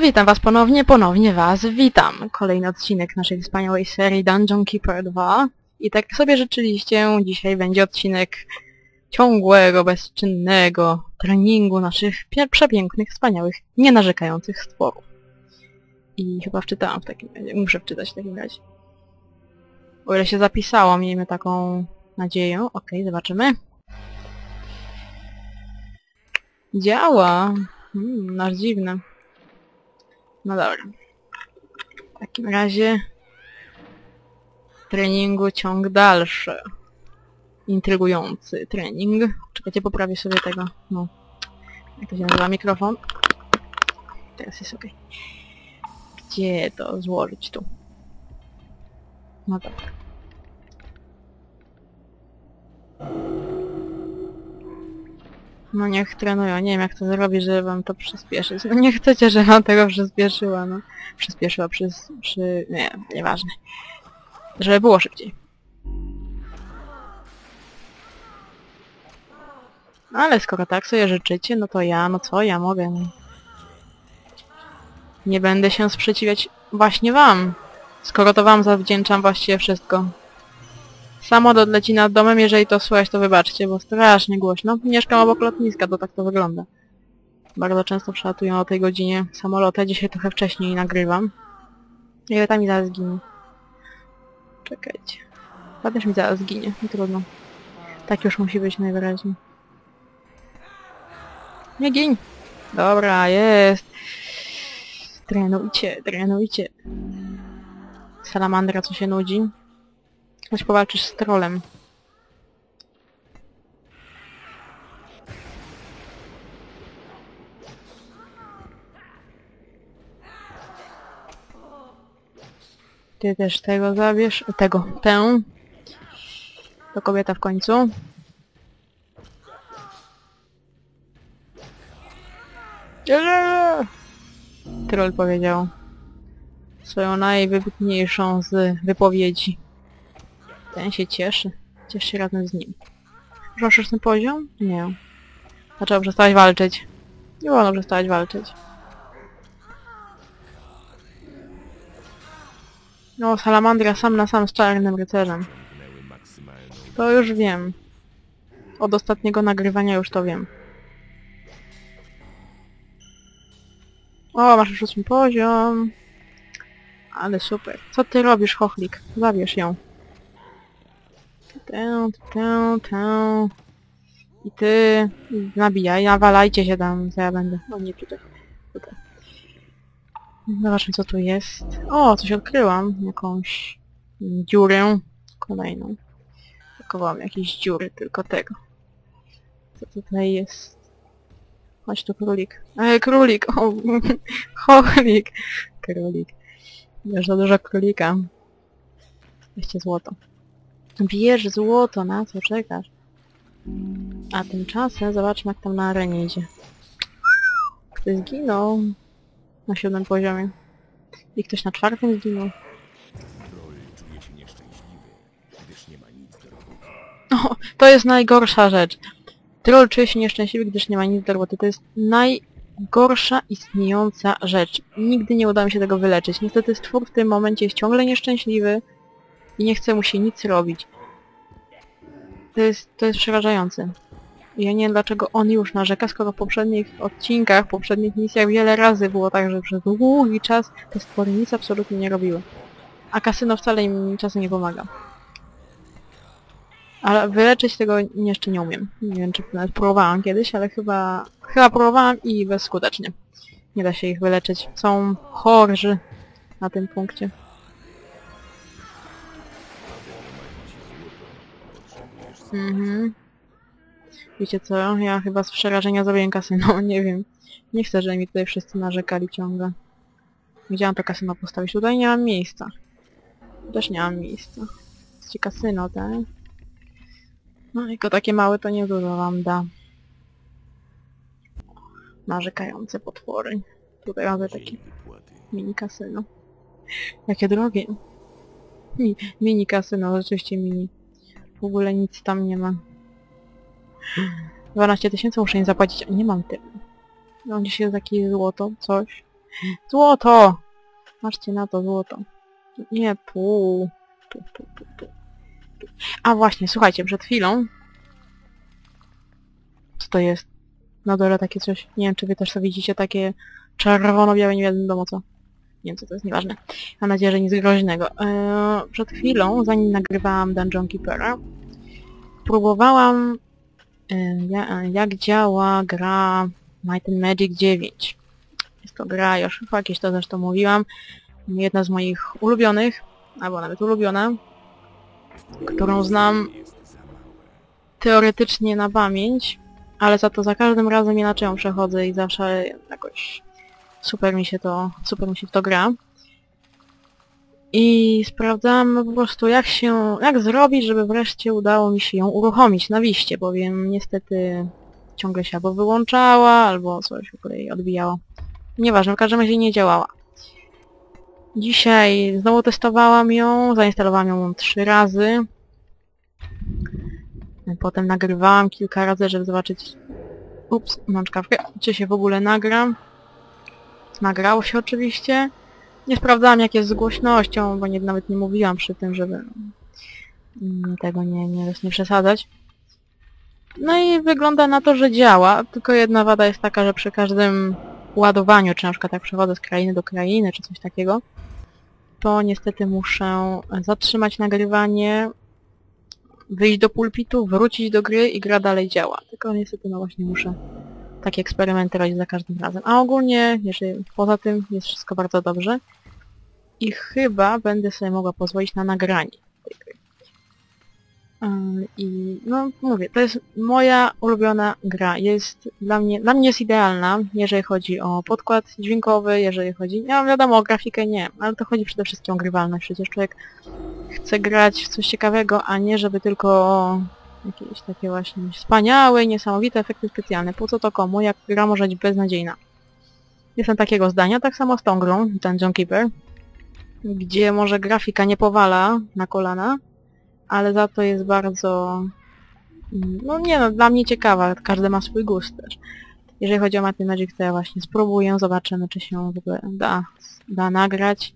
Witam was ponownie, ponownie was witam. Kolejny odcinek naszej wspaniałej serii Dungeon Keeper 2. I tak sobie życzyliście, dzisiaj będzie odcinek ciągłego, bezczynnego treningu naszych przepięknych, wspaniałych, nienarzekających stworów. I chyba wczytałam w takim razie, muszę wczytać w takim razie. O ile się zapisało, miejmy taką nadzieję. Okej, zobaczymy. Działa! Hmm, nasz dziwny. No dobra. W takim razie treningu ciąg dalszy. Intrygujący trening. Czekajcie, poprawię sobie tego. No. Jak to się nazywa? Mikrofon. Teraz jest ok. Gdzie to złożyć tu? No tak. No niech trenują. Nie wiem jak to zrobić, żeby wam to przyspieszyć. No nie chcecie, żebym wam tego przyspieszyła, no. Przyspieszyła przez... przy... nie, nieważne. Żeby było szybciej. Ale skoro tak sobie życzycie, no to ja, no co ja mogę? No. Nie będę się sprzeciwiać właśnie wam. Skoro to wam zawdzięczam właściwie wszystko. Samolot leci nad domem, jeżeli to słychać, to wybaczcie, bo strasznie głośno. Mieszkam obok lotniska, to tak to wygląda. Bardzo często przelatują o tej godzinie samoloty, dzisiaj trochę wcześniej nagrywam. Ile tam mi zaraz zginie. Czekajcie. Chyba też mi zaraz zginie, nie trudno. Tak już musi być najwyraźniej. Nie gin! Dobra, jest! Trenujcie, trenujcie. Salamandra co się nudzi. Chodź powalczysz z trolem. Ty też tego zabierz. Tego, tę. To kobieta w końcu. Troll powiedział swoją najwybitniejszą z wypowiedzi. Ten się cieszy. Ciesz się razem z nim. Proszę ten poziom? Nie. Dlaczego przestałeś walczyć? Nie wolno przestać walczyć. No, Salamandra sam na sam z czarnym rycerzem. To już wiem. Od ostatniego nagrywania już to wiem. O, masz już ósmy poziom. Ale super. Co ty robisz, chochlik? Zabierz ją. Tę, tę, tę. I ty nabijaj, nawalajcie się tam, co ja będę. O nie, tutaj. tutaj. Zobaczmy co tu jest. O, coś odkryłam. Jakąś dziurę. Kolejną. Pakowałam jakieś dziury, tylko tego. Co tutaj jest? Chodź tu królik. E, królik! O, cholik! Królik. Wiesz, za dużo królika. Weźcie złoto. Bierz złoto, na co czekasz? A tymczasem zobaczmy jak tam na arenie idzie. Ktoś zginął na siódmym poziomie. I ktoś na czwartym zginął. O, to jest najgorsza rzecz. Troll czuje się nieszczęśliwy, gdyż nie ma nic do roboty. To jest najgorsza istniejąca rzecz. Nigdy nie uda mi się tego wyleczyć. Niestety stwór w tym momencie jest ciągle nieszczęśliwy i nie chce mu się nic robić. To jest, to jest przerażające. Ja nie wiem dlaczego on już narzeka, skoro w poprzednich odcinkach, w poprzednich misjach wiele razy było tak, że przez długi czas te stwory nic absolutnie nie robiły. A kasyno wcale im czasem nie pomaga. Ale wyleczyć tego jeszcze nie umiem. Nie wiem, czy nawet próbowałam kiedyś, ale chyba... Chyba próbowałam i bezskutecznie. Nie da się ich wyleczyć. Są chorzy na tym punkcie. Mhm. Wiecie co? Ja chyba z przerażenia zrobię kasyno, nie wiem. Nie chcę, żeby mi tutaj wszyscy narzekali ciągle. Widziałam to kasyno postawić. Tutaj nie mam miejsca. Też nie mam miejsca. Jest kasyno, tak? No jako takie małe to nie dużo wam da. Narzekające potwory. Tutaj mamy takie mini kasyno. Jakie drogie. Mi, mini kasyno, rzeczywiście mini. W ogóle nic tam nie ma. 12 tysięcy muszę im zapłacić, a nie mam tyle. Gdzieś jest jakieś złoto, coś. Złoto! Patrzcie na to złoto. Nie, tu. A właśnie, słuchajcie, przed chwilą... Co to jest? Na dole takie coś. Nie wiem, czy wy też to widzicie, takie czerwono-białe, nie wiadomo co. Nie co to jest, nieważne. Mam nadzieję, że nic groźnego. Eee, przed chwilą, zanim nagrywałam Dungeon Keepera, próbowałam e, ja, jak działa gra Might and Magic 9. Jest to gra, już chyba jakieś to zresztą mówiłam, jedna z moich ulubionych, albo nawet ulubiona, którą znam teoretycznie na pamięć, ale za to za każdym razem inaczej ją przechodzę i zawsze jakoś super mi się to, super mi się w to gra. I sprawdzałam po prostu jak się, jak zrobić, żeby wreszcie udało mi się ją uruchomić na wiście, bowiem niestety ciągle się albo wyłączała, albo coś w ogóle jej odbijało. Nieważne, w każdym razie nie działała. Dzisiaj znowu testowałam ją, zainstalowałam ją trzy razy. Potem nagrywałam kilka razy, żeby zobaczyć... Ups, mam czkawkę. Czy się w ogóle nagra. Nagrało się oczywiście. Nie sprawdzałam jak jest z głośnością, bo nie, nawet nie mówiłam przy tym, żeby mm, tego nie, nie, nie przesadzać. No i wygląda na to, że działa, tylko jedna wada jest taka, że przy każdym ładowaniu, czy na przykład jak przechodzę z krainy do krainy, czy coś takiego, to niestety muszę zatrzymać nagrywanie, wyjść do pulpitu, wrócić do gry i gra dalej działa. Tylko niestety no właśnie muszę takie eksperymenty robić za każdym razem. A ogólnie, jeżeli poza tym jest wszystko bardzo dobrze i chyba będę sobie mogła pozwolić na nagranie tej gry. I no mówię, to jest moja ulubiona gra. Jest dla mnie, dla mnie jest idealna, jeżeli chodzi o podkład dźwiękowy, jeżeli chodzi, ja wiadomo o grafikę nie, ale to chodzi przede wszystkim o grywalność. Przecież człowiek chce grać w coś ciekawego, a nie żeby tylko jakieś takie właśnie wspaniałe, niesamowite efekty specjalne. Po co to komu, jak gra może być beznadziejna? Jestem takiego zdania, tak samo z tą grą, Dungeon Keeper, gdzie może grafika nie powala na kolana, ale za to jest bardzo... No nie no, dla mnie ciekawa, każdy ma swój gust też. Jeżeli chodzi o Mathemagic, to ja właśnie spróbuję, zobaczymy czy się w ogóle da, da nagrać.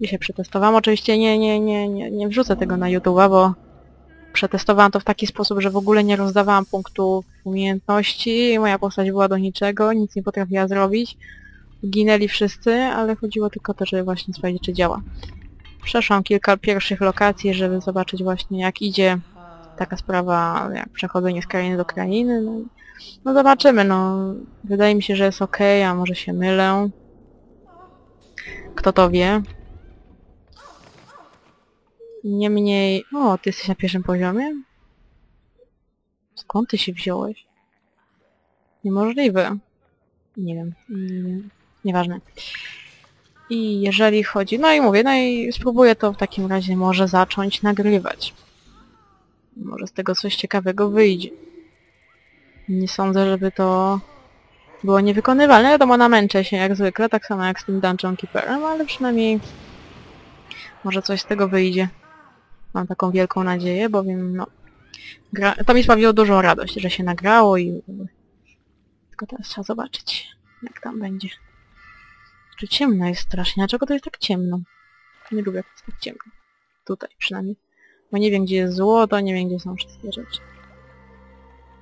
Dzisiaj przetestowałam, oczywiście nie, nie, nie, nie, nie wrzucę tego na YouTube'a, bo przetestowałam to w taki sposób, że w ogóle nie rozdawałam punktów umiejętności, moja postać była do niczego, nic nie potrafiła zrobić. Ginęli wszyscy, ale chodziło tylko o to, żeby właśnie sprawdzić, czy działa. Przeszłam kilka pierwszych lokacji, żeby zobaczyć właśnie jak idzie taka sprawa, jak przechodzenie z krainy do krainy. No, no zobaczymy, no. Wydaje mi się, że jest ok, a może się mylę. Kto to wie. Niemniej... O, ty jesteś na pierwszym poziomie? Skąd ty się wziąłeś? Niemożliwe. Nie wiem. Nie, nieważne. I jeżeli chodzi... No i mówię, no i spróbuję to w takim razie może zacząć nagrywać. Może z tego coś ciekawego wyjdzie. Nie sądzę, żeby to było niewykonywalne. Wiadomo, namęczę się jak zwykle, tak samo jak z tym Dungeon Keeperem, ale przynajmniej może coś z tego wyjdzie. Mam taką wielką nadzieję, bowiem no... Gra... To mi sprawiło dużą radość, że się nagrało i... Tylko teraz trzeba zobaczyć, jak tam będzie. Czy ciemno jest strasznie? Dlaczego to jest tak ciemno? Nie lubię, jak jest tak ciemno. Tutaj przynajmniej. Bo nie wiem, gdzie jest złoto, nie wiem, gdzie są wszystkie rzeczy.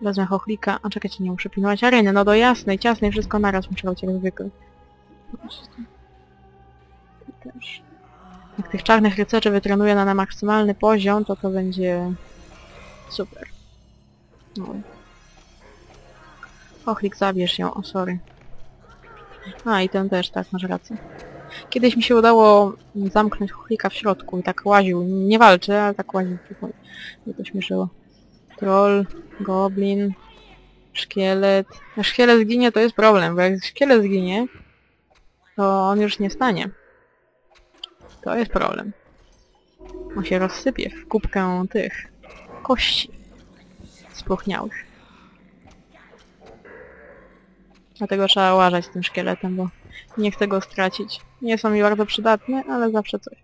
Wezmę chochlika. A czekajcie, nie muszę pilnować areny. No do jasnej, ciasnej, wszystko naraz muszę jak zwykle. Też. Jak tych czarnych rycerzy wytrenuję na, na maksymalny poziom, to to będzie super. Ochlik, zabierz ją, o sorry. A i ten też, tak, masz rację. Kiedyś mi się udało zamknąć chochlika w środku i tak łaził. Nie walczy, ale tak łaził. Mnie to śmieszyło. Troll, goblin, szkielet. Jak szkielet zginie, to jest problem, bo jak szkielet zginie, to on już nie stanie. To jest problem. On się rozsypie w kubkę tych kości spróchniałych. Dlatego trzeba uważać z tym szkieletem, bo nie chcę go stracić. Nie są mi bardzo przydatne, ale zawsze coś.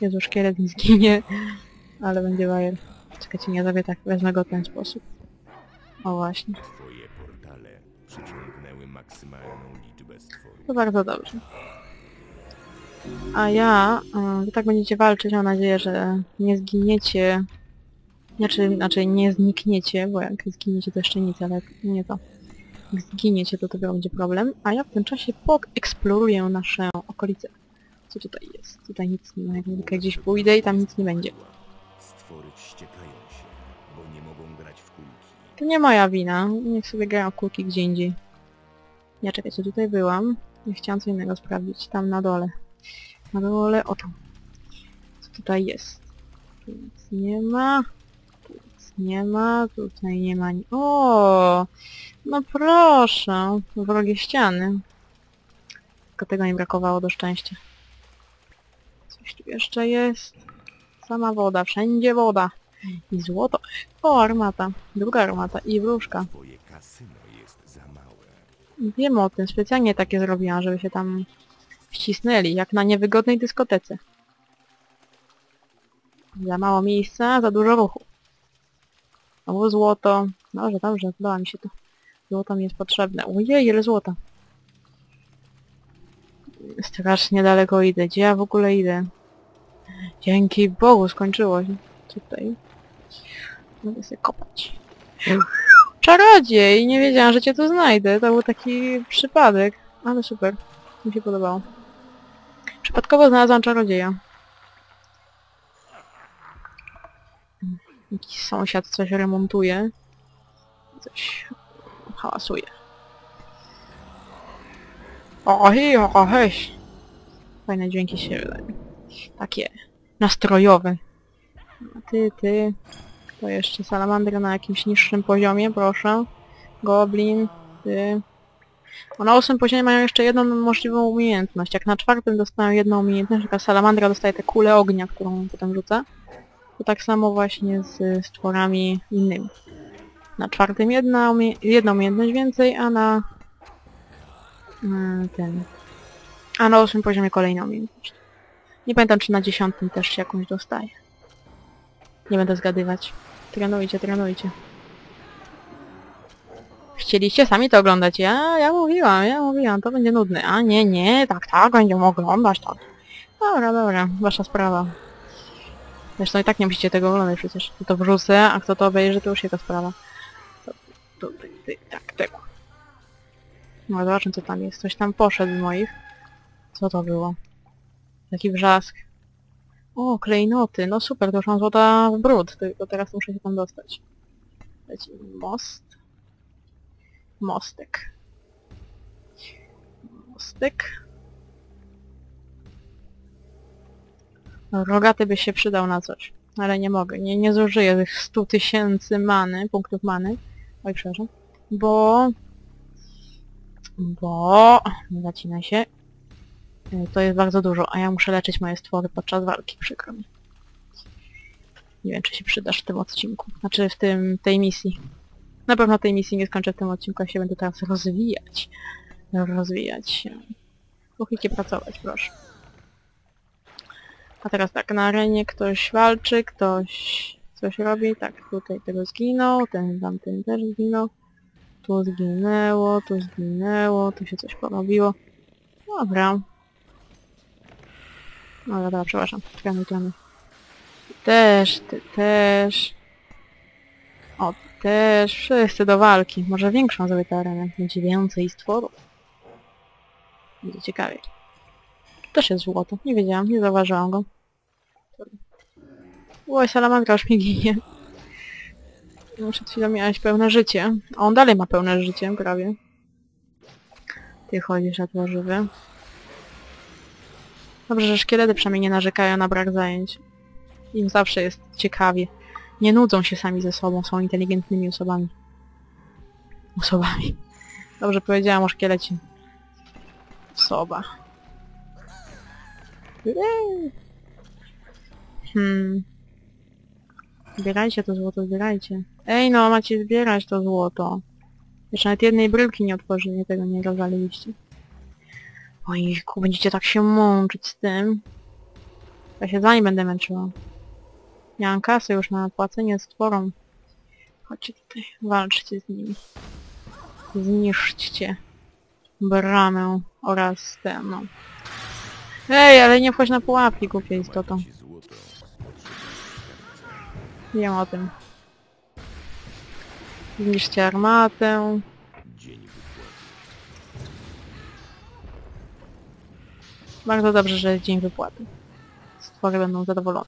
Jezu, szkielet nie zginie, ale będzie bajer. Czekajcie, nie zrobię tak, wezmę go w ten sposób. O właśnie. Twoje portale przyciągnęły maksymalną. To bardzo dobrze. A ja, y, wy tak będziecie walczyć, mam nadzieję, że nie zginiecie. Znaczy, znaczy nie znikniecie, bo jak zginiecie to jeszcze nic, ale nie to. Jak zginiecie to dopiero będzie problem. A ja w tym czasie poeksploruję nasze okolice. Co tutaj jest? Tutaj nic nie ma. Jak tylko gdzieś pójdę i tam nic nie będzie. Stwory wściekają się, bo nie mogą grać w kulki. To nie moja wina. Niech sobie grają kulki gdzie indziej. Ja czekajcie, tutaj byłam. Ja chciałam co innego sprawdzić. Tam na dole. Na dole, o tu. Co tutaj jest? Tu nic nie ma. Tu nic nie ma. Tutaj nie ma ni... O! No proszę. Wrogie ściany. Tylko tego mi brakowało do szczęścia. Coś tu jeszcze jest. Sama woda. Wszędzie woda. I złoto. O, armata. Druga armata. I wróżka. Twoje kasyno. Wiem o tym. Specjalnie takie zrobiłam, żeby się tam wcisnęli. Jak na niewygodnej dyskotece. Za mało miejsca, za dużo ruchu. Znowu złoto. Dobrze, dobrze. Podoba mi się to. Złoto mi jest potrzebne. Ojej, ile złota. Strasznie daleko idę. Gdzie ja w ogóle idę? Dzięki Bogu skończyło się. Tutaj. Mogę sobie kopać. Czarodziej! Nie wiedziałam, że cię tu znajdę. To był taki przypadek. Ale super. Mi się podobało. Przypadkowo znalazłam czarodzieja. Jakiś sąsiad coś remontuje. Coś hałasuje. O, hi, o, heś. Fajne dźwięki się wydają. Takie nastrojowe. Ty, ty. To jeszcze salamandra na jakimś niższym poziomie, proszę. Goblin, ty. Bo na ósmym poziomie mają jeszcze jedną możliwą umiejętność. Jak na czwartym dostają jedną umiejętność, taka salamandra dostaje tę kulę ognia, którą potem rzuca. To tak samo właśnie z stworami innymi. Na czwartym jedna umie jedna umiejętność więcej, a na mm, ten... A na ósmym poziomie kolejna umiejętność. Nie pamiętam, czy na dziesiątym też się jakąś dostaje. Nie będę zgadywać. Trenujcie, trenujcie. Chcieliście sami to oglądać? Ja, ja mówiłam, ja mówiłam, to będzie nudne. A nie, nie, tak, tak, będziemy oglądać, tak. Dobra, dobra, wasza sprawa. Zresztą i tak nie musicie tego oglądać przecież. To wrzucę, a kto to obejrzy, to już jego sprawa. To, to, ty, tak, tego. No zobaczmy co tam jest. Coś tam poszedł z moich. Co to było? Taki wrzask. O, klejnoty. No super, to już mam złota w brud. Tylko teraz muszę się tam dostać. Leci most. Mostek. Mostek. Rogaty by się przydał na coś. Ale nie mogę. Nie, nie zużyję tych 100 tysięcy many, punktów many. Oj, przepraszam. Bo... Bo... Nie zacinaj się. To jest bardzo dużo, a ja muszę leczyć moje stwory podczas walki, przykro mi. Nie wiem, czy się przydasz w tym odcinku. Znaczy w tym, tej misji. Na pewno tej misji nie skończę w tym odcinku, a się będę teraz rozwijać. Rozwijać się. Kuchajcie pracować, proszę. A teraz tak, na arenie ktoś walczy, ktoś coś robi. Tak, tutaj tego zginął, ten tamten też zginął. Tu zginęło, tu zginęło, tu się coś porobiło. Dobra. No dobra, przepraszam. Czekamy. Ty też, ty też. O, też. Wszyscy do walki. Może większą zrobię tę arenę. Będzie więcej stworów. Będzie ciekawie. Też jest złoto. Nie wiedziałam, nie zauważyłam go. Oj, salamandra już mi ginie. Przed chwilą miałeś pełne życie. A on dalej ma pełne życie, prawie. Ty chodzisz, to żywy. Dobrze, że szkielety przynajmniej nie narzekają na brak zajęć. Im zawsze jest ciekawie. Nie nudzą się sami ze sobą, są inteligentnymi osobami. Osobami. Dobrze powiedziałam o szkielecie. Osoba. Hmm. Zbierajcie to złoto, zbierajcie. Ej no, macie zbierać to złoto. Jeszcze nawet jednej bryłki nie otworzyli, tego nie rozwaliliście. Ojku, będziecie tak się mączyć z tym. Ja się za nie będę męczyła. Miałam kasę już na płacenie stworom. Chodźcie tutaj, walczcie z nimi. Zniszczcie bramę oraz tę, no. Ej, ale nie wchodź na pułapki, głupia istoto. Wiem o tym. Zniszczcie armatę. Bardzo dobrze, że dzień wypłaty. Stwory będą zadowolone.